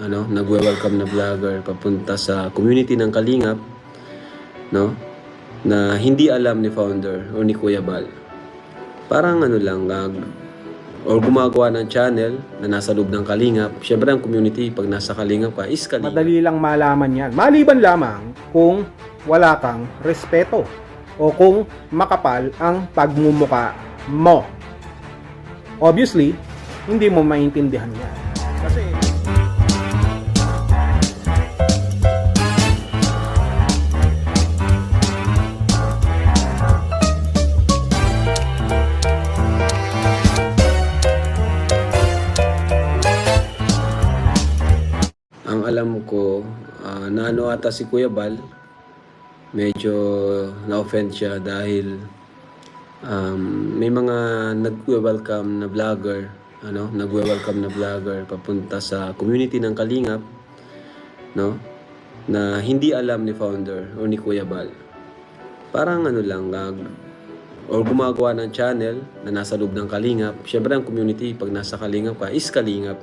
ano, nagwe-welcome na vlogger papunta sa community ng Kalingap, no? Na hindi alam ni founder o ni Kuya Bal. Parang ano lang, gag or gumagawa ng channel na nasa loob ng Kalingap. Siyempre ang community pag nasa Kalingap ka is Kalingap. Madali lang malaman yan. Maliban lamang kung wala kang respeto o kung makapal ang pagmumuka mo. Obviously, hindi mo maintindihan yan. Kasi alam ko, ah, na ano ata si Kuya Bal, medyo na-offend siya dahil um, may mga nag-welcome na vlogger, ano, nag-welcome na vlogger papunta sa community ng Kalingap, no? Na hindi alam ni founder o ni Kuya Bal. Parang ano lang, gag or gumagawa ng channel na nasa loob ng Kalingap. Siyempre ang community pag nasa Kalingap ka is Kalingap.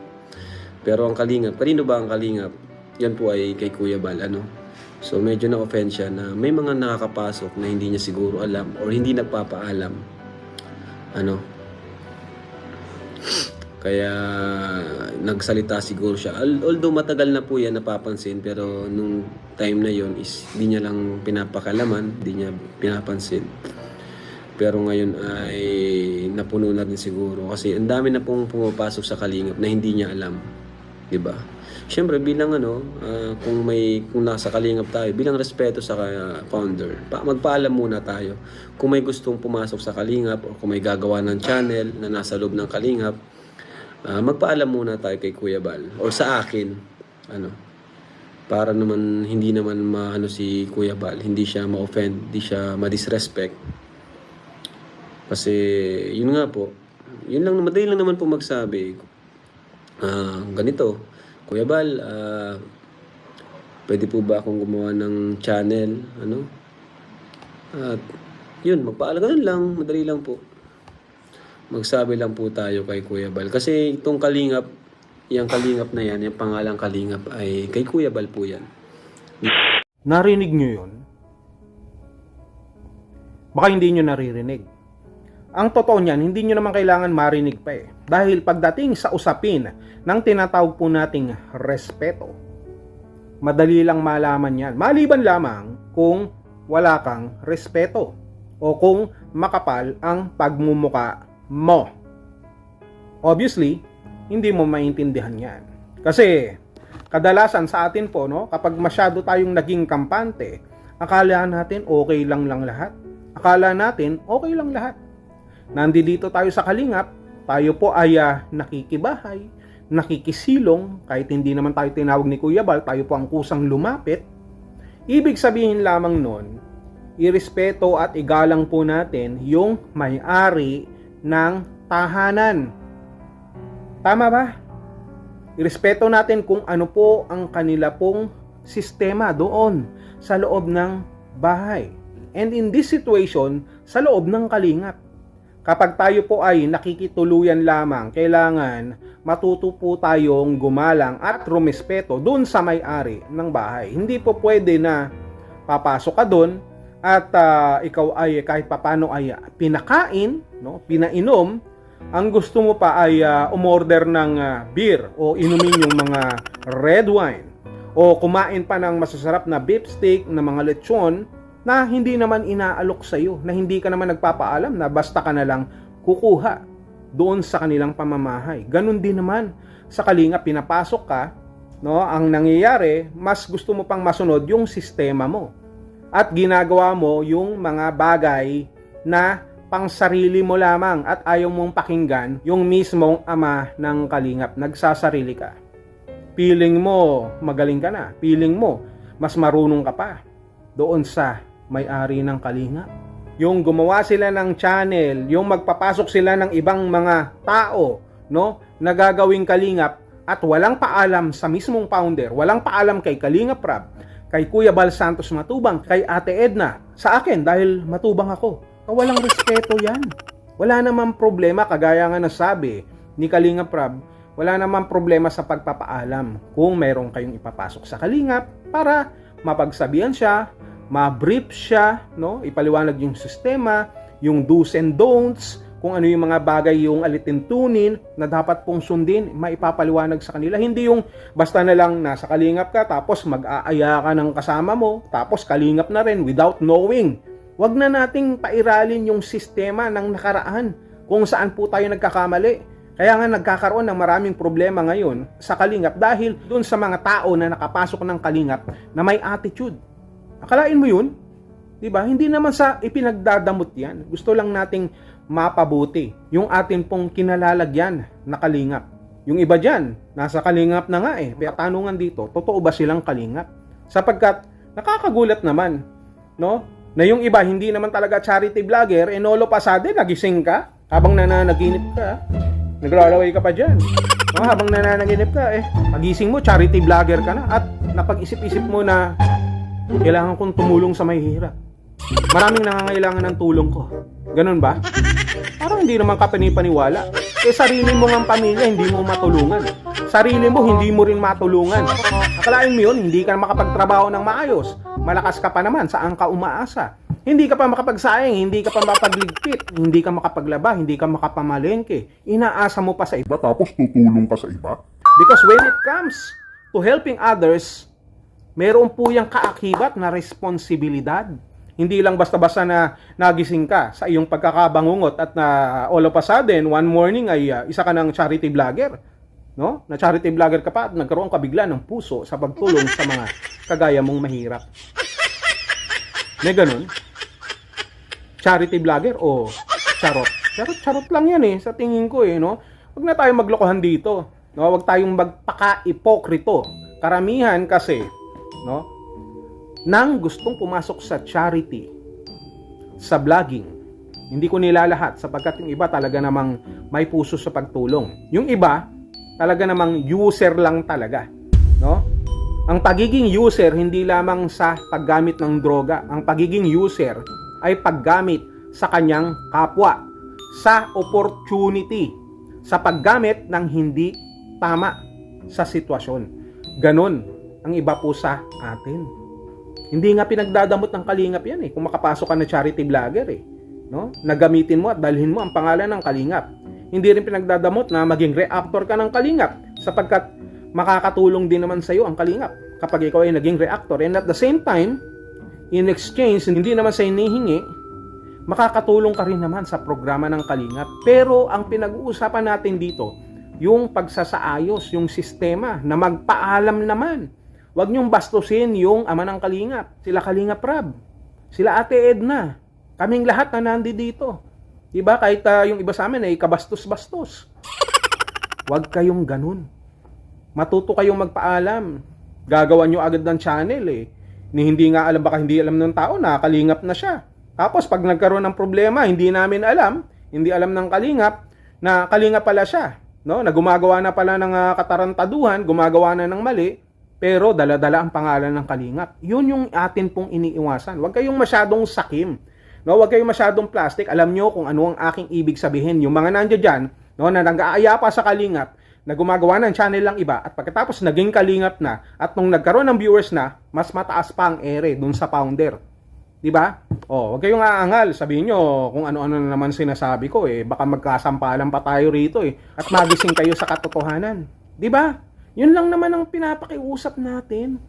Pero ang Kalingap, kanino ba ang Kalingap? Yan po ay kay Kuya Bal, ano? So medyo na-offend siya na may mga nakakapasok na hindi niya siguro alam or hindi nagpapaalam. Ano? Kaya nagsalita siguro siya. Al- Although matagal na po yan napapansin pero nung time na yon is hindi niya lang pinapakalaman, hindi niya pinapansin. Pero ngayon ay napuno na rin siguro kasi ang dami na pong pumapasok sa kalingap na hindi niya alam. 'Di ba? Siyempre bilang ano, ah, kung may kung nasa kalingap tayo, bilang respeto sa founder, pa, magpaalam muna tayo. Kung may gustong pumasok sa kalingap o kung may gagawa ng channel na nasa loob ng kalingap, ah, magpaalam muna tayo kay Kuya Bal or sa akin. Ano? Para naman hindi naman maano si Kuya Bal, hindi siya ma-offend, hindi siya ma-disrespect. Kasi, yun nga po, yun lang, madali lang naman po magsabi. Ah, ganito, Kuya Bal, ah, pwede po ba akong gumawa ng channel, ano? At, yun, magpaalam, ganun lang, madali lang po. Magsabi lang po tayo kay Kuya Bal. Kasi itong kalingap, yung kalingap na yan, yung pangalang kalingap ay kay Kuya Bal po yan. narinig nyo yun, baka hindi nyo naririnig. Ang totoo niyan, hindi nyo naman kailangan marinig pa eh. Dahil pagdating sa usapin ng tinatawag po nating respeto, madali lang malaman yan. Maliban lamang kung wala kang respeto o kung makapal ang pagmumuka mo. Obviously, hindi mo maintindihan yan. Kasi kadalasan sa atin po, no, kapag masyado tayong naging kampante, akala natin okay lang lang lahat. Akala natin okay lang lahat. Nandito tayo sa Kalingap, tayo po ay ah, nakikibahay, nakikisilong, kahit hindi naman tayo tinawag ni Kuya Bal, tayo po ang kusang lumapit. Ibig sabihin lamang nun, irespeto at igalang po natin yung may-ari ng tahanan. Tama ba? Irespeto natin kung ano po ang kanila pong sistema doon sa loob ng bahay. And in this situation, sa loob ng kalingap. Kapag tayo po ay nakikituluyan lamang, kailangan matuto po tayong gumalang at rumespeto doon sa may-ari ng bahay. Hindi po pwede na papasok ka doon at ah, ikaw ay kahit papano ay pinakain, no, pinainom, ang gusto mo pa ay ah, umorder ng ah, beer o inumin yung mga red wine o kumain pa ng masasarap na beef steak na mga lechon na hindi naman inaalok sa iyo, na hindi ka naman nagpapaalam na basta ka na lang kukuha doon sa kanilang pamamahay. Ganon din naman sa kalinga pinapasok ka, no? Ang nangyayari, mas gusto mo pang masunod yung sistema mo. At ginagawa mo yung mga bagay na pang sarili mo lamang at ayaw mong pakinggan yung mismong ama ng kalingap. Nagsasarili ka. Feeling mo magaling ka na. Feeling mo mas marunong ka pa doon sa may-ari ng kalingap. Yung gumawa sila ng channel, yung magpapasok sila ng ibang mga tao, no, nagagawing kalingap at walang paalam sa mismong founder, walang paalam kay Kalingap Rab, kay Kuya Bal Santos Matubang, kay Ate Edna, sa akin dahil matubang ako. Walang respeto yan. Wala namang problema, kagaya nga nasabi ni Kalingap Rab, wala naman problema sa pagpapaalam kung meron kayong ipapasok sa kalingap para mapagsabihan siya, ma-brief siya, no? ipaliwanag yung sistema, yung do's and don'ts, kung ano yung mga bagay yung alitintunin na dapat pong sundin, maipapaliwanag sa kanila. Hindi yung basta na lang nasa kalingap ka, tapos mag-aaya ka ng kasama mo, tapos kalingap na rin without knowing. Huwag na nating pairalin yung sistema ng nakaraan kung saan po tayo nagkakamali. Kaya nga nagkakaroon ng maraming problema ngayon sa kalingap dahil doon sa mga tao na nakapasok ng kalingap na may attitude. Akalain mo yun? 'Di ba? Hindi naman sa ipinagdadamot 'yan. Gusto lang nating mapabuti yung atin pong kinalalagyan na kalingap. Yung iba diyan, nasa kalingap na nga eh. Kaya tanungan dito, totoo ba silang kalingap? Sapagkat nakakagulat naman, no? Na yung iba hindi naman talaga charity vlogger, eh nolo pasade nagising ka habang nananaginip ka. Naglalaway ka pa diyan. No, habang nananaginip ka eh, pagising mo charity vlogger ka na at napag-isip-isip mo na kailangan kong tumulong sa mahihirap. Maraming nangangailangan ng tulong ko. Ganun ba? Parang hindi naman ka panipaniwala. Eh sarili mo ng pamilya, hindi mo matulungan. Sarili mo, hindi mo rin matulungan. Akalain mo yun, hindi ka makapagtrabaho ng maayos. Malakas ka pa naman, saan ka umaasa? Hindi ka pa makapagsaing, hindi ka pa mapagligpit, hindi ka makapaglaba, hindi ka makapamalengke. Inaasa mo pa sa iba. Ba tapos tutulong ka sa iba? Because when it comes to helping others, meron po yung kaakibat na responsibilidad. Hindi lang basta-basta na nagising ka sa iyong pagkakabangungot at na all of a sudden, one morning ay uh, isa ka ng charity vlogger. No? Na charity vlogger ka pa at nagkaroon ka bigla ng puso sa pagtulong sa mga kagaya mong mahirap. May ganun? Charity vlogger o charot? Charot, charot lang yan eh, sa tingin ko eh, no? Huwag na tayong maglokohan dito. No? Huwag tayong magpaka-ipokrito. Karamihan kasi, no? Nang gustong pumasok sa charity, sa vlogging, hindi ko nilalahat sapagkat yung iba talaga namang may puso sa pagtulong. Yung iba, talaga namang user lang talaga. No? Ang pagiging user hindi lamang sa paggamit ng droga. Ang pagiging user ay paggamit sa kanyang kapwa, sa opportunity, sa paggamit ng hindi tama sa sitwasyon. Ganon ang iba po sa atin. Hindi nga pinagdadamot ng kalingap yan eh. Kung makapasok ka na charity vlogger eh. No? Nagamitin mo at dalhin mo ang pangalan ng kalingap. Hindi rin pinagdadamot na maging reactor ka ng kalingap sapagkat makakatulong din naman sa iyo ang kalingap kapag ikaw ay naging reactor. And at the same time, in exchange, hindi naman sa inihingi, makakatulong ka rin naman sa programa ng kalingap. Pero ang pinag-uusapan natin dito, yung pagsasaayos, yung sistema na magpaalam naman. Huwag niyong bastusin yung ama ng kalingap, sila kalingap Rab, sila ate Edna, kaming lahat na nandi dito. Diba? Kahit ah, yung iba sa amin ay kabastos-bastos. Huwag kayong ganun. Matuto kayong magpaalam. Gagawan nyo agad ng channel eh. Ni hindi nga alam, baka hindi alam ng tao na kalingap na siya. Tapos pag nagkaroon ng problema, hindi namin alam, hindi alam ng kalingap, na kalingap pala siya. No? Na gumagawa na pala ng ah, katarantaduhan, gumagawa na ng mali, pero dala-dala ang pangalan ng kalingap. Yun yung atin pong iniiwasan. Huwag kayong masyadong sakim. No, huwag kayong masyadong plastic. Alam nyo kung ano ang aking ibig sabihin. Yung mga nandiyan dyan, no, na nag-aaya pa sa kalingap, na gumagawa ng channel lang iba, at pagkatapos naging kalingap na, at nung nagkaroon ng viewers na, mas mataas pa ang ere dun sa founder. Di ba? Oh, huwag kayong aangal. Sabihin nyo kung ano-ano na naman sinasabi ko eh. Baka magkasampalan pa tayo rito eh. At magising kayo sa katotohanan. Di ba? Yun lang naman ang pinapakiusap natin.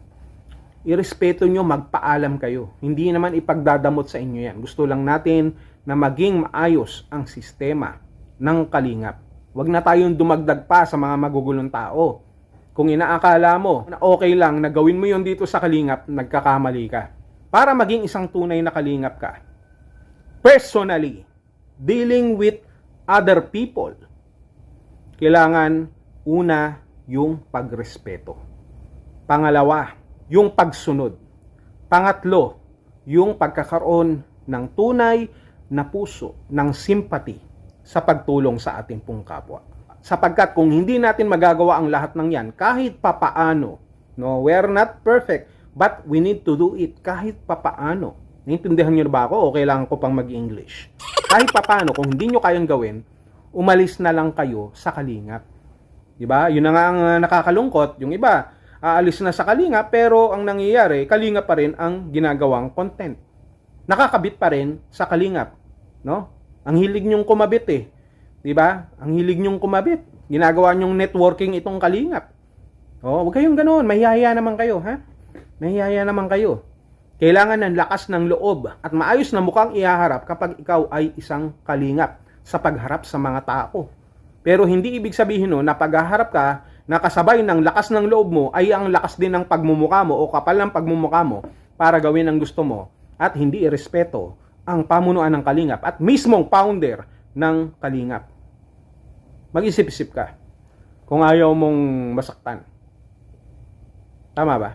Irespeto nyo, magpaalam kayo. Hindi naman ipagdadamot sa inyo yan. Gusto lang natin na maging maayos ang sistema ng kalingap. Huwag na tayong dumagdag pa sa mga magugulong tao. Kung inaakala mo na okay lang na gawin mo yon dito sa kalingap, nagkakamali ka. Para maging isang tunay na kalingap ka. Personally, dealing with other people, kailangan una yung pagrespeto. Pangalawa, yung pagsunod. Pangatlo, yung pagkakaroon ng tunay na puso, ng sympathy sa pagtulong sa ating pong kapwa. Sapagkat kung hindi natin magagawa ang lahat ng yan, kahit papaano, no, we're not perfect, but we need to do it kahit papaano. Naintindihan niyo ba ako o kailangan ko pang mag-English? Kahit papaano, kung hindi nyo kayang gawin, umalis na lang kayo sa kalingap. 'Di ba? Yun na nga ang uh, nakakalungkot. Yung iba, aalis na sa Kalinga pero ang nangyayari, Kalinga pa rin ang ginagawang content. Nakakabit pa rin sa Kalingap, no? Ang hilig nyong kumabit eh. 'Di ba? Ang hilig nyong kumabit. Ginagawa nyong networking itong Kalingap. Oh, wag kayong ganoon. Mahihiya naman kayo, ha? Mahihiya naman kayo. Kailangan ng lakas ng loob at maayos na mukhang ihaharap kapag ikaw ay isang kalingap sa pagharap sa mga tao. Pero hindi ibig sabihin no, na paghaharap ka, nakasabay ng lakas ng loob mo ay ang lakas din ng pagmumukha mo o kapal ng pagmumukha mo para gawin ang gusto mo at hindi irespeto ang pamunuan ng kalingap at mismong founder ng kalingap. Mag-isip-isip ka kung ayaw mong masaktan. Tama ba?